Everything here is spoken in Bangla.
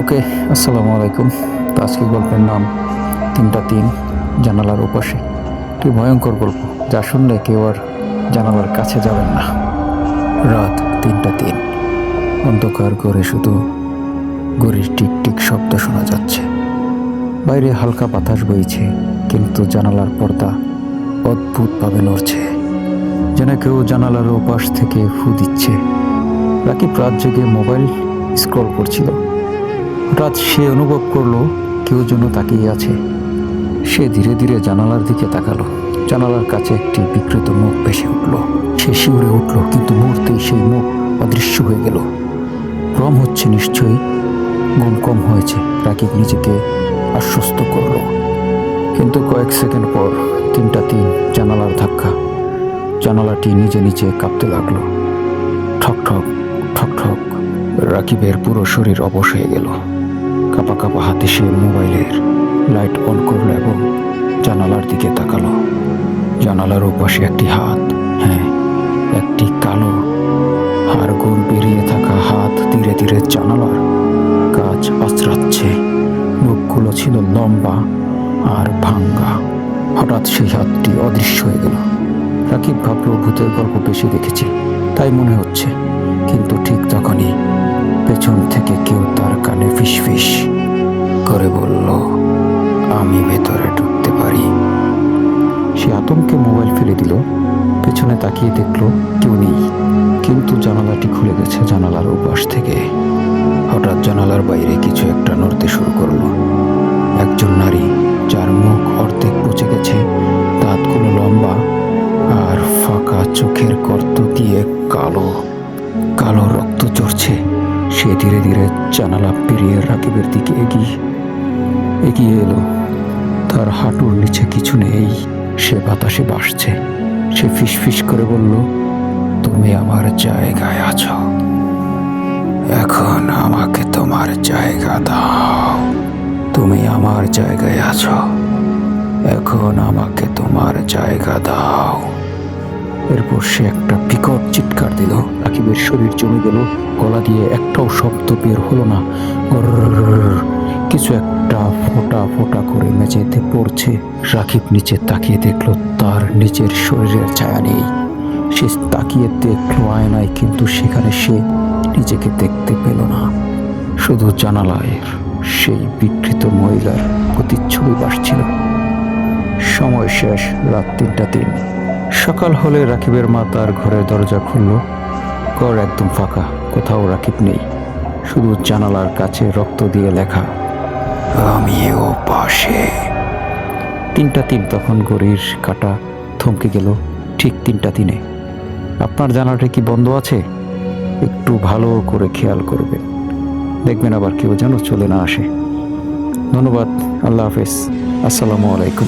ওকে, আসসালামু আলাইকুম। তো আজকে গল্পের নাম তিনটা তিন, জানালার ওপাশে। কি ভয়ঙ্কর গল্প, যা শুনলে কেউ আর জানালার কাছে যাবেন না। রাত তিনটা তিন, অন্ধকার করে শুধু গড়ির টিক শব্দ শোনা যাচ্ছে। বাইরে হালকা বাতাস বইছে, কিন্তু জানালার পর্দা অদ্ভুতভাবে নড়ছে। যেন কেউ জানালার ওপাশ থেকে ফু দিচ্ছে। রাকিব রাত জেগে মোবাইল স্ক্রল করছিল। হঠাৎ সে অনুভব করল কেউ যেন তাকিয়ে আছে। সে ধীরে ধীরে জানালার দিকে তাকালো। জানালার কাছে একটি বিকৃত মুখ ভেসে উঠল। সে শিউরে উঠল, কিন্তু মুহূর্তেই সেই মুখ অদৃশ্য হয়ে গেল। ভ্রম হচ্ছে নিশ্চয়ই। ঘুম কম হয়েছে, রাকিব নিজেকে আশ্বস্ত করল। কিন্তু কয়েক সেকেন্ড পর তিনটা তিন জানালার ধাক্কা। জানালাটি নিজে নিচে কাঁপতে লাগল। ঠক ঠক ঠক ঠক রাকিবের পুরো শরীর অবশ হয়ে গেল। কাপা কাপা হাতে সে মোবাইলের লাইট অন করল এবং জানালার দিকে তাকালো। জানালার ওপাশে একটি হাত হ্যাঁ একটি কালো হাড়গোড় বেরিয়ে থাকা হাত ধীরে ধীরে জানালার কাজ আশ্রাচ্ছে মুখগুলো ছিল লম্বা আর ভাঙ্গা। হঠাৎ সেই হাতটি অদৃশ্য হয়ে গেল। রাকিব ভাবলো, ভূতের গল্প বেশি দেখেছে, তাই মনে হচ্ছে। কিন্তু ঠিক আমি ভেতরে ঢুকতে পারি। সে আতঙ্কে মোবাইল ফেলে দিল। পেছনে তাকিয়ে দেখল কেউ নেই। কিন্তু জানালাটি খুলে গেছে জানালার উপাস থেকে। হঠাৎ জানালার বাইরে কিছু একটা নড়তে শুরু করল। একজন নারী, যার মুখ অর্ধেক পচে গেছে দাঁতগুলো লম্বা আর ফাঁকা চোখের গর্ত দিয়ে কালো। কালো রক্ত চড়ছে সে ধীরে ধীরে জানালা পেরিয়ে রাকিবের দিকে এগিয়ে এগিয়ে এলো। তার হাঁটুর নিচে কিছু নেই। সে বাতাসে বাসছে। সে ফিসফিস করে বলল, তুমি আমার জায়গায় আছো। এখন আমাকে তোমার জায়গা দাও। তুমি আমার জায়গায় আছো। এখন আমাকে তোমার জায়গা দাও। এরপর সে একটা বিকট চিৎকার দিল। রাকিবের শরীর জমে গেল। গলা দিয়ে একটাও শব্দ বের হলো না। কিছু একটা ফোঁটা ফোঁটা ফোঁটা করে মেঝেতে পড়ছে। রাকিব নিচে তাকিয়ে দেখল, তার নিজের শরীরের ছায়া নেই। সে তাকিয়ে দেখল আয়নায়, কিন্তু সেখানে সে নিজেকে দেখতে পেল না। শুধু জানালায় সেই বিকৃত মহিলার প্রতিচ্ছবি বাসছিল। সময় শেষ, রাত তিনটা তিন। সকাল হলে রাকিবের মা তার ঘরের দরজা খুলল। ঘর একদম ফাঁকা, কোথাও রাকিব নেই। শুধু জানালার কাছে রক্ত দিয়ে লেখা। আমি ও পাশে। তিনটা তিন তখন ঘড়ির কাটা থমকে গেল ঠিক তিনটা দিনে আপনার জানাটা কি বন্ধ আছে? একটু ভালো করে খেয়াল করবেন। দেখবেন আবার কেউ যেন চলে না আসে। ধন্যবাদ, আল্লাহ হাফেজ। আসসালামু আলাইকুম।